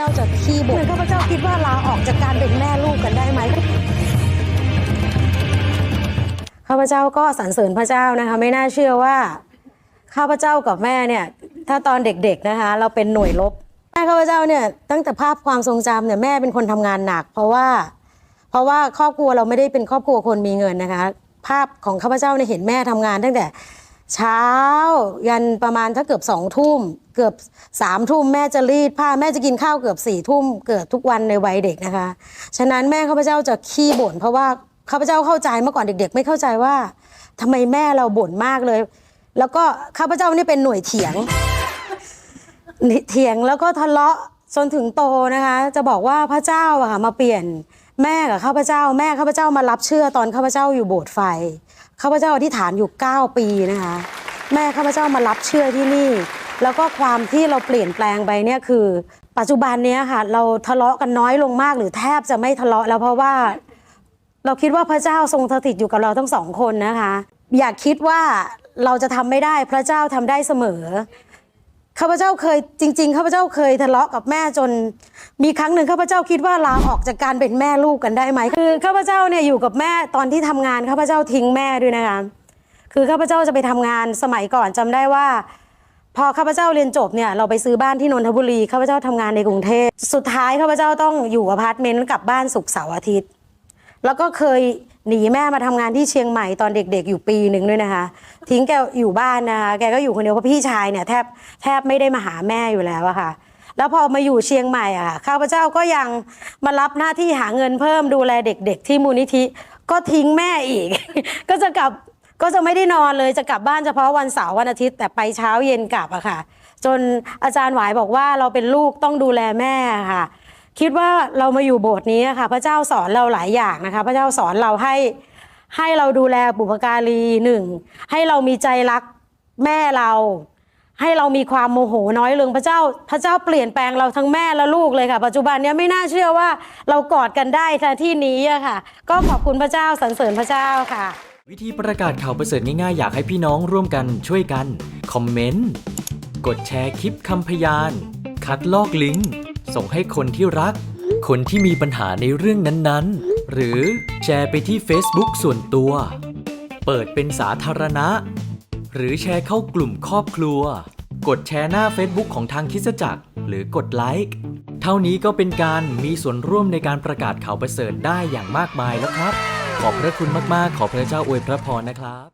จ้าจะขี้บ่นข้าพเจ้าคิดว่าลาออกจากการเป็นแม่ลูกกันได้ไหมข้าพเจ้าก็สรรเสริญพระเจ้านะคะ ไม่น่าเชื่อว่าข้าพเจ้ากับแม่เนี่ย ถ้าตอนเด็กๆนะคะ เราเป็นหน่วยรบแม่ข้าพเจ้าเนี่ยตั้งแต่ภาพความทรงจำเนี่ยแม่เป็นคนทำงานหนัก เพราะว่า เพราะว่าครอบครัวเราไม่ได้เป็นครอบครัวคนมีเงินนะคะ ภาพของข้าพเจ้าเนี่ยเห็นแม่ทำงานตั้งแต่ เช้า ยันประมาณถ้าเกือบสองทุ่ม เกือบสามทุ่มแม่จะรีดผ้าแม่จะกินข้าวเกือบสี่ทุ่มเกือบทุกวันในวัยเด็กนะคะ ฉะนั้นแม่ข้าพเจ้าจะขี้บ่น เพราะว่าข้าพเจ้าเข้าใจเมื่อก่อนเด็ก ๆ ไม่เข้าใจว่าทำไมแม่เราบ่นมากเลย แล้วก็ข้าพเจ้านี่เป็นหน่วยเถียงเถียงแล้วก็ทะเลาะจนถึงโตนะคะ จะบอกว่าพระเจ้าอะค่ะมาเปลี่ยนแม่กับข้าพเจ้า แม่ข้าพเจ้ามารับเชื่อตอนข้าพเจ้าอยู่โบสถ์ไฟ ข้าพเจ้าอธิษฐานอยู่ 9 ปีนะคะ แม่ข้าพเจ้ามารับเชื่อที่นี่ แล้วก็ความที่เราเปลี่ยนแปลงไปเนี่ยคือ ปัจจุบันเนี้ยค่ะ เราทะเลาะกันน้อยลงมาก หรือแทบจะไม่ทะเลาะแล้วเพราะว่า เราคิดว่าพระเจ้าทรงสถิตอยู่กับเราทั้งสองคนนะคะ อย่าคิดว่าเราจะทำไม่ได้พระเจ้าทำได้เสมอข้าพเจ้าเคยจริง ๆข้าพเจ้าเคยทะเลาะกับแม่จน มีครั้งหนึ่งข้าพเจ้าคิดว่าลาออกจากการเป็นแม่ลูกกันได้ไหมคือข้าพเจ้าเนี่ยอยู่กับแม่ตอนที่ทำงานข้าพเจ้าทิ้งแม่ด้วยนะคะคือข้าพเจ้าจะไปทำงานสมัยก่อนจำได้ว่า พอข้าพเจ้าเรียนจบเนี่ยเราไปซื้อบ้านที่นนทบุรีข้าพเจ้าทำงานในกรุงเทพสุดท้ายข้าพเจ้าต้องอยู่อพาร์ตเมนต์กลับบ้านศุกร์เสาร์อาทิตย์ แล้วก็เคยหนีแม่มาทำงานที่เชียงใหม่ตอนเด็ก ๆ อยู่ปีหนึ่งด้วยนะคะ ทิ้งแกอยู่บ้านนะคะแกก็อยู่คนเดียวเพราะพี่ชายเนี่ยแทบแทบไม่ได้มาหาแม่อยู่แล้วอะค่ะ แล้วพอมาอยู่เชียงใหม่อะค่ะข้าพเจ้าก็ยังมารับหน้าที่หาเงินเพิ่มดูแลเด็ก ๆ ที่มูลนิธิ ก็ทิ้งแม่อีก ก็จะกลับก็จะไม่ได้นอนเลยจะกลับบ้านเฉพาะวันเสาร์วันอาทิตย์แต่ไปเช้าเย็นกลับอะค่ะ จนอาจารย์หวายบอกว่าเราเป็นลูกต้องดูแลแม่ค่ะ คิดว่าเรามาอยู่โบสถ์นี้อะค่ะ พระเจ้าสอนเราหลายอย่างนะคะ พระเจ้าสอนเราให้ให้เราดูแลบุพการีหนึ่งให้เรามีใจรักแม่เรา ให้เรามีความโมโหน้อยลงพระเจ้า พระเจ้าเปลี่ยนแปลงเราทั้งแม่และลูกเลยค่ะ ปัจจุบันเนี้ยไม่น่าเชื่อว่าเรากอดกันได้ในที่นี้อะค่ะ ก็ขอบคุณพระเจ้าสรรเสริญพระเจ้าค่ะ วิธีประกาศข่าวประเสริฐง่ายๆ อยากให้พี่น้องร่วมกันช่วยกัน คอมเมนต์ กดแชร์คลิปคำพยาน คัดลอกลิงก์ ส่งให้คนที่รัก คนที่มีปัญหาในเรื่องนั้นๆ หรือแชร์ไปที่ Facebook ส่วนตัว เปิดเป็นสาธารณะ หรือแชร์เข้ากลุ่มครอบครัว กดแชร์หน้า Facebook ของทางคิดจักร หรือกดไลค์เท่านี้ก็เป็นการมีส่วนร่วมในการประกาศข่าวประเสริฐได้อย่างมากมายแล้วครับ ขอบพระคุณมากๆ ขอพระเจ้าอวยพระพรนะครับ